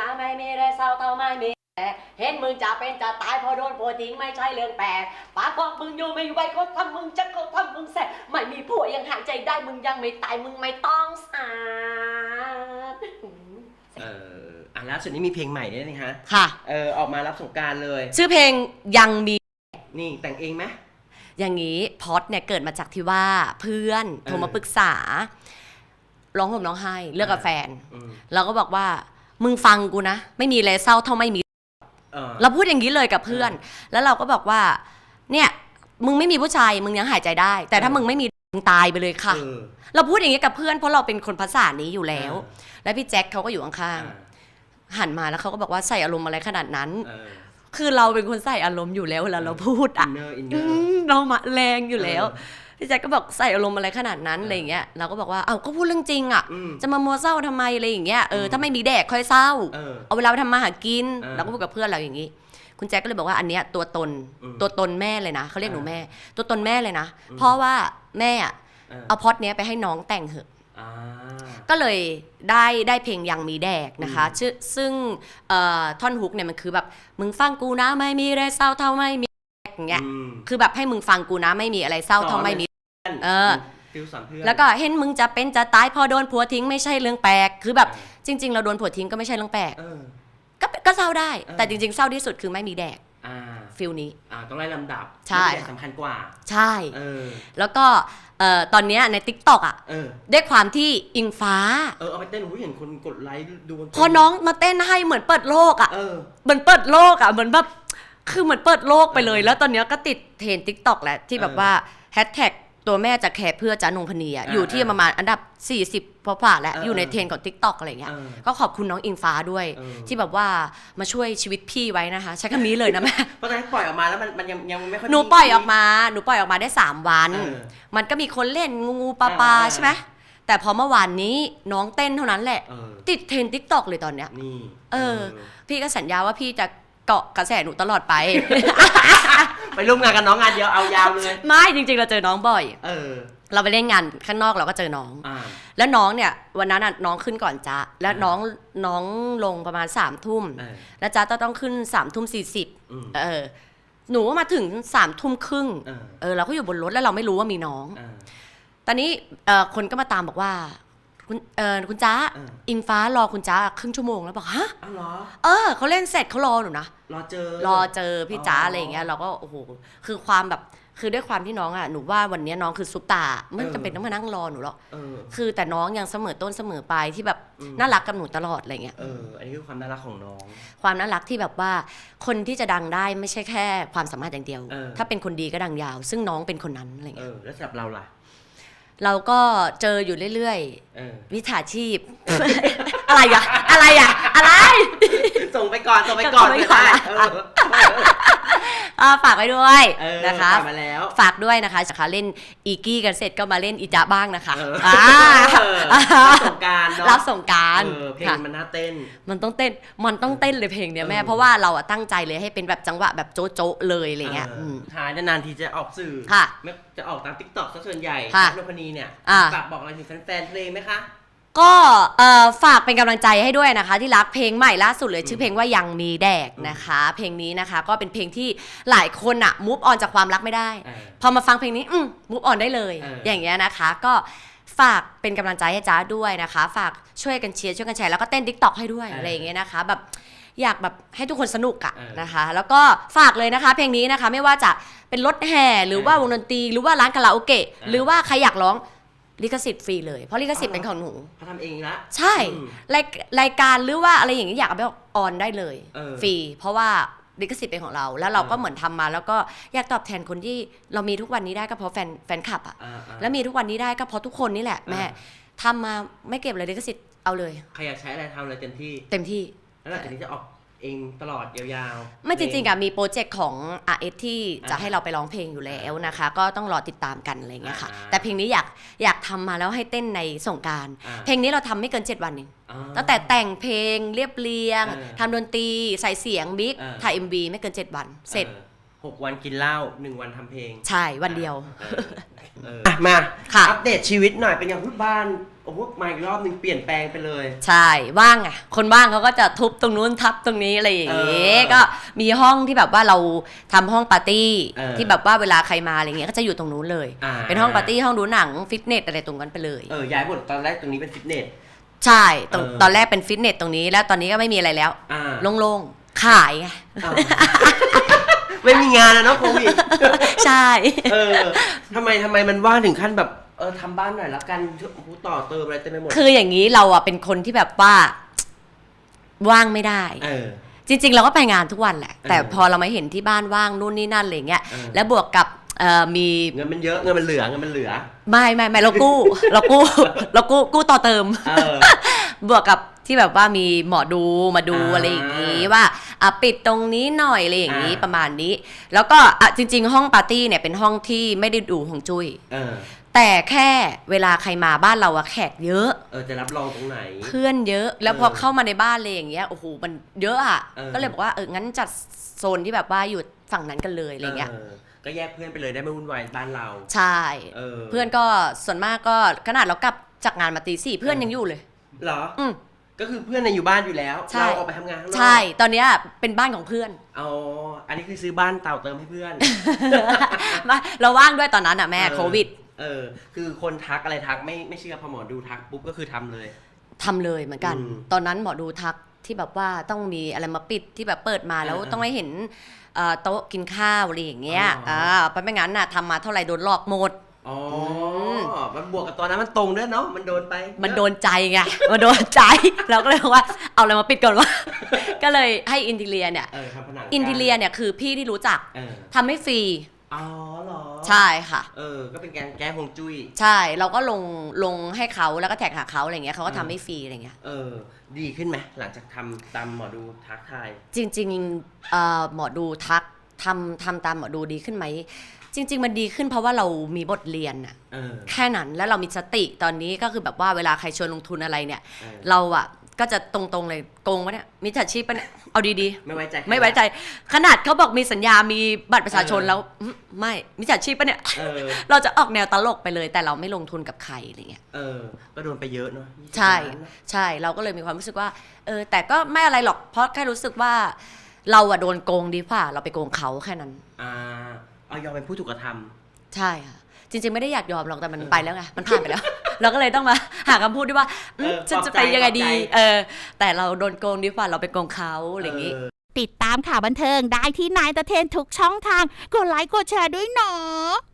นะไม่มีอะไรเศร้าเท่าไม่มีแต่เห็นมึงจะเป็นจะตายเพอโดนผัวทิ้งไม่ใช่เรื่องแปลกปากของมึงอยู่ไม่ไหวเขาทำมึงจะเขาทำมึงแสบไม่มีผัวยังหายใจได้มึงยังไม่ตายมึงไม่ต้องสาดเอออะล่าสุดนี้มีเพลงใหม่ด้วยนี่ฮะค่ะ เออออกมารับสงกรารเลย ชื่อเพลงยังมี นี่แต่งเองไหม อย่างนี้พอดเนี่ยเกิดมาจากที่ว่าเพื่อนโทรมาปรึกษาร้องห่มร้องไห้เลิกกับแฟน อืม เราก็บอกว่า มึงฟังกูนะ ไม่มีอะไรเศร้าเท่าไม่มี เออ เราพูดอย่างนี้เลยกับเพื่อน แล้วเราก็บอกว่า เนี่ยมึงไม่มีผู้ชายมึงยังหายใจได้ แต่ถ้ามึงไม่มีมึงตายไปเลยค่ะ เออเราพูดอย่างนี้กับเพื่อนเพราะเราเป็นคนภาษานี้อยู่แล้วเออแล้วพี่แจ็คเขาก็อยู่ข้าอ่างๆหันมาแล้วเขาก็บอกว่าใส่อารมณ์อะไรขนาดนั้น เออคือเราเป็นคนใส่อารมณ์อยู่แล้วเวลาเราพูดอิอะนเนอร์อินเนอือร์ มเรามาแรงอยู่แล้ว เออ พี่แจ็คก็บอกใส่อารมณ์อะไรขนาดนั้นเออออะไรอย่างเงี้ยเราก็บอกว่าเอ้าก็พูดเรื่องจริงอะอืมจะมามัวเศร้าทำไมอะไรอย่างเงี้ยเอออืมถ้าไม่มีแดกค่อยเศร้า เออ เอาเวลาไปทำมาหากินเออเราก็พูดกับเพื่อนเราอย่างนี้ คุณแจ็คก็เลยบอกว่าอันเนี้ยตัวตนอืมตัวตนแม่เลยนะเขาเรียกหนูเออแม่ ตัวตนแม่เลยนะ อืม เพราะว่าแม่อะเออเอาพล็อดเนี้ยไปให้น้องแต่งเหอะ อ่า ก็เลยได้ได้เพลงยังมีแดกนะคะอืมชื่อซึ่งเอ่อท่อนฮุกเนี่ยมันคือแบบ มึงฟังกูนะไม่มีอะไรเศร้าเท่าไม่มีแดก อย่างเงี้ยอืมคือแบบให้มึงฟังกูนะไม่มีอะไรเศร้าเท่าไม่มีเออฟิลสอนเพื่อนแล้วก็เห็นมึงจะเป็นจะตายพอโดนผัวทิ้งไม่ใช่เรื่องแปลก คือแบบเออจริง ๆ เราโดนผัวทิ้งก็ไม่ใช่เรื่องแปลกเออก็ก็เศร้าได้เออแต่จริง ๆ เศร้าที่สุดคือไม่มีแดกอ่าฟิลนี้อ่าต้องไล่ลำดับใช่เรื่องไหนสำคัญกว่า ใช่เออแล้วก็เอ่อตอนเนี้ยใน t ิ k t o k อะเออด้วยความที่อิงฟ้า เออเอาไปเต้นหูเห็นคนกดไลค์ดูกันพอน้องมาเต้นให้เหมือนเปิดโลกอะเออเหมือนเปิดโลกอะเหมือนแบบ คือเหมือนเปิดโลกไปเลย แล้วตอนเนี้ยก็ติดเทรนทิกตอกแหละที่แบบเออว่าแฮชแท็กตัวแม่จะแคร์เพื่อจ้านงพนีอะอ่าอยู่ที่ประมาณอันดับ 40พอผ่านแล้วเอออยู่ในเออเทรนของ t ิ k t o k อะไรเงี้ยเออก็ขอบคุณน้องอิงฟ้าด้วย เออ ที่แบบว่ามาช่วยชีวิตพี่ไว้นะคะ ใช้คำนี้เลยนะแม่ เพราะตอนที่ปล่อยออกมาแล้วมันมันยังยังไม่ค่อย หนูปล่อยออกมา หนูปล่อยออกมาได้ 3 วัน เออมันก็มีคนเล่นงูงูปลาปลาเออใช่ไหมแต่พอเมื่อวานนี้น้องเต้นเท่านั้นแหละ เออติดเทรนทิกตอกเลยตอนเนี้ย นี่เออพี่ก็สัญญาว่าพี่จะ เกาะกระแสหนูตลอดไป ไปร่วมงานกับน้องงานเดียวเอายาวเลย ไม่จริงๆ เราเจอน้องบ่อย เออ เราไปเล่นงานข้างนอกเราก็เจอน้อง อ่า แล้วน้องเนี่ยวันนั้นน่ะน้องขึ้นก่อนจ้าแล้วน้องน้องลงประมาณ3ามทุ่ม เออ แล้วจ้าจะต้องขึ้น3ามทุ่มสี่สิบอืม เออ หนูก็มาถึง3ามทุ่มครึ่ง เออ เออเราก็อยู่บนรถแล้วเราไม่รู้ว่ามีน้องเออตอนนี้เอ่อคนก็มาตามบอกว่า คุณเออคุณจ้าเอออิงฟ้ารอคุณจ้าครึ่งชั่วโมงแล้วบอกฮะอ้าวเหรอ เออเขาเล่นเสร็จเขารอหนูนะ รอเจอ รอเจอพี่จ้าอ๋อออะไรอย่างเงี้ยเราก็โอ้โหคือความแบบคือด้วยความที่น้องอะหนูว่าวันเนี้ยน้องคือซุปตาไม่เออจำเป็นต้องมานั่งรอหนูหรอกเออ คือแต่น้องยังเสมอต้นเสมอปลายที่แบบอืม น่ารักกับหนูตลอดอะไรเงี้ยเออ อันนี้คือความน่ารักของน้อง ความน่ารักที่แบบว่าคนที่จะดังได้ไม่ใช่แค่ความสามารถอย่างเดียว เออ ถ้าเป็นคนดีก็ดังยาว ซึ่งน้องเป็นคนนั้นอะไรเอเงี้ยอแล้วสำหรับเราล่ะ เราก็เจออยู่เรื่อยเออๆ วิชาชีพ อะไรอะอะไรอะอะไร ส่งไปก่อนส่งไปก่อนส่งไปก่อน ม่ด้เออ อ่าฝากไว้ด้วยเออนะคะฝากมาแล้ว ฝากด้วยนะคะนะคะเล่นอีกี้กันเสร็จก็มาเล่นอีจ้าบ้างนะคะเอออ่าเออรับสงกรารเนาะรับสงกรารเออเพลงมันน่าเต้น มันต้องเต้นมันต้องเต้นเลยเพลงเนี้ยแม่เออ เพราะว่าเราอะตั้งใจเลยให้เป็นแบบจังหวะแบบโจ๊ะโจ๊ะเลยอะไรเงี้ยเออมท้ายนานๆทีจะออกสื่อค่ะไม่จะออกตามติ๊กต็อกซะส่วนใหญ่ค่ะนพนีเนี่ยอ่า ฝากบอกอะไรถึงแฟนๆเพลงไหมคะ ก็เอ่อฝากเป็นกำลังใจให้ด้วยนะคะ ที่รักเพลงใหม่ล่าสุดเลยอืมชื่อเพลงว่ายังมีแดกนะคะ เพลงนี้นะคะก็เป็นเพลงที่หลายคนอะมูฟออนจากความรักไม่ได้เออพอมาฟังเพลงนี้อืมมูฟออนได้เลย เออออ ย่างเงี้ยนะคะ ก็ฝากเป็นกำลังใจให้จ้าด้วยนะคะ ฝากช่วยกันเชียร์ช่วยกันแชร์แล้วก็เต้นทิกตอกให้ด้วยอะไรอย่างเงี้ยนะคะ แบบอยากแบบให้ทุกคนสนุกอะเออนะคะ แล้วก็ฝากเลยนะคะ เพลงนี้นะคะไม่ว่าจะเป็นรถแห่หรือว่าวงดนตรีหรือว่าร้านคาราโอเกะเออ หรือว่าใครอยากร้อง ลิขสิทธิ์ฟรีเลยเพราะลิขสิทธิ์อ๋อเป็นของหนู เขาทำเองละใช่อืม รายรายการหรือว่าอะไรอย่างนี้อยากเอาไปออนได้เลยเออฟรีเพราะว่าลิขสิทธิ์เป็นของเรา แล้วเราก็เออ เหมือนทำมา แล้วก็อยากตอบแทนคนที่เรามีทุกวันนี้ได้ก็เพราะแฟนแฟนคลับอะอ่าๆ แล้วมีทุกวันนี้ได้ก็เพราะทุกคนนี่แหละแม่เออ ทำมาไม่เก็บเลยลิขสิทธิ์เอาเลย ใครอยากใช้อะไรทำอะไรเต็มที่ เต็มที่ แล้วหลังจากนี้จะออก เองตลอดยาวๆ ไม่จริงๆอะมีโปรเจกต์ของ RS ที่จะอ่าให้เราไปร้องเพลงอยู่แล้วนะคะ ก็ต้องรอติดตามกันอะไรอย่างเงี้ยค่ะ อ่าแต่เพลงนี้อยากอยากทำมาแล้วให้เต้นในสงกราร อ่า เพลงนี้เราทำไม่เกิน 7 วันเองอ่า ตั้งแต่แต่งเพลงเรียบเรียงเออทำดนตรีใส่เสียงบิ๊กเออถ่าย MV ไม่เกิน 7 วัน เสร็จออ หกวันกินเหล้าหนึ่งวันทำเพลงใช่วันเดียว เออเอออะมาค่ะ อัปเดตชีวิตหน่อยเป็นยังพูดบ้านโอ้โหมาอีกรอบหนึ่งเปลี่ยนแปลงไปเลย ใช่ว่างอะคนว่างเขาก็จะทุบตรงนู้นทับตรงนี้อะไรอย่างเงี้ยเออก็มีห้องที่แบบว่าเราทำห้องปาร์ตี้เออที่แบบว่าเวลาใครมาอะไรเงี้ยก็จะอยู่ตรงนู้นเลย อ่า เป็นห้องปาร์ตี้ห้องดูหนังฟิตเนสอะไรตรงนั้นไปเลย เออย้ายหมดตอนแรกตรงนี้เป็นฟิตเนส ใช่ตรงเออ ตอนแรกเป็นฟิตเนสตรงนี้แล้วตอนนี้ก็ไม่มีอะไรแล้ว อ่าโล่งๆขายไง อ้าว ไม่มีงานนะเนาะโควิดใช่ เออทำไมทำไมมันว่างถึงขั้นแบบเออทำบ้านหน่อยละกันโอ้โหต่อเติมอะไรเต็มไปหมดคืออย่างนี้เราอะเป็นคนที่แบบว่าว่างไม่ได้ เออ จริง ๆ เราก็ไปงานทุกวันแหละ แต่เออพอเรามาเห็นที่บ้านว่างนู่นนี่นั่นอะไรเงี้ย เออ แล้วบวกกับเอ่อมีเงินมันเยอะเงินมันเหลือเงินมันเหลือ ไม่ไม่ไม่เรากู้ เรากู้เรากู้กู้ต่อเติม เออ บวกกับที่แบบว่ามีหมอดูมาดูอ่าอะไรอย่างนี้ว่า อะปิดตรงนี้หน่อยอะไรอย่างนี้อ่า ประมาณนี้ แล้วก็อะจริง ๆ ห้องปาร์ตี้เนี่ยเป็นห้องที่ไม่ได้ดูของจุ้ย เออ แต่แค่เวลาใครมาบ้านเราอะแขกเยอะ เออ จะรับรองตรงไหน เพื่อนเยอะ แล้วพอเออเข้ามาในบ้านเลยอย่างเงี้ยโอ้โหมันเยอะอะเออ ก็เลยบอกว่าเอองั้นจัดโซนที่แบบว่าอยู่ฝั่งนั้นกันเลยอะไรเงี้ยก็แยกเพื่อนไปเลยได้ไม่วุ่นวายบ้านเรา ใช่ เออเพื่อนก็ส่วนมากก็ขนาดเรากลับจากงานมาตีสี่เพื่อนยังอยู่เลย เหรอ อืม ก็คือเพื่อนน่ะอยู่บ้านอยู่แล้ว ใช่ เราออกไปทำงานข้างนอกใช่ ตอนเนี้ยเป็นบ้านของเพื่อนเอาอันนี้คือซื้อบ้านเต่าเติมให้เพื่อน มาเราว่างด้วยตอนนั้นอะแม่เออโควิดเออ คือคนทักอะไรทักไม่ไม่เชื่อพอหมอดูทักปุ๊บก็คือทำเลย ทำเลยเหมือนกัน อืมตอนนั้นหมอดูทักที่แบบว่าต้องมีอะไรมาปิดที่แบบเปิดมาแล้วเออต้องให้เห็นเอ่อโต๊ะกินข้าวอะไรอย่างเงี้ยอ๋ออ่ อ่าเพราะไม่งั้นน่ะทำมาเท่าไหร่โดนหลอกหมด อ๋อม มันบวกกับตอนนั้นมันตรงด้วยเนาะมันโดนไปมันโดนใจไงมันโดนใจ เราก็เลยบอกว่าเอาอะไรมาปิดก่อนวะก็เลยให้อินทีเลียเนี่ยเออทำผนังอินทีเลียเนี่ยคือพี่ที่รู้จักเออทำให้ฟรีอ๋อเหรอใช่ค่ะ เออ ก็เป็นแกงแก้ฮวงจุ้ย ใช่เราก็ลงลงให้เขาแล้วก็แท็กหาเขาอะไรเงี้ยเขาก็ทำให้ฟรีอะไรเงี้ย เออ ดีขึ้นไหมหลังจากทำตามหมอดูทักทาย จริงๆเอ่อหมอดูทักทำทำตามหมอดูดีขึ้นไหม จริง ๆ มันดีขึ้นเพราะว่าเรามีบทเรียนอะเออ แค่นั้นแล้วเรามีสติตอนนี้ก็คือแบบว่าเวลาใครชวนลงทุนอะไรเนี่ย เออ เราอะก็จะตรงๆเลยโกงวะเนี่ยมิจฉาชีพปะเนี่ยเอาดีๆ ไม่ไว้ใจไม่ไว้ใจ ขนาดเขาบอกมีสัญญา มีบัตรประชาชนเออ แล้วอืมไม่มิจฉาชีพปะเนี่ย เออ เราจะออกแนวตลกไปเลย แต่เราไม่ลงทุนกับใครอะไรเงี้ย เออ ก็โดนไปเยอะเนาะ20ใช่ ล้านนะ ใช่ เราก็เลยมีความรู้สึกว่า เออ แต่ก็ไม่อะไรหรอก เพราะแค่รู้สึกว่า เราอะโดนโกงดีกว่า เราไปโกงเขาแค่นั้น อ่า เอายอมเป็นผู้ถูกกระทใช่ค่ะ จริงๆไม่ได้อยากยอมหรอกแต่มันเออไปแล้วไงมันผ่านไปแล้ว เราก็เลยต้องมาหาคำพูดที่ว่าอืมเออฉันจะปลอบใจไปยังไงดี ปลอบใจ เออ แต่เราโดนโกงดีกว่าเราไปโกงเขาำอะไรอย่างงี้เออติดตามข่าวบันเทิงได้ที่นายตะเทนทุกช่องทาง กดไลค์กดแชร์ด้วยเนาะ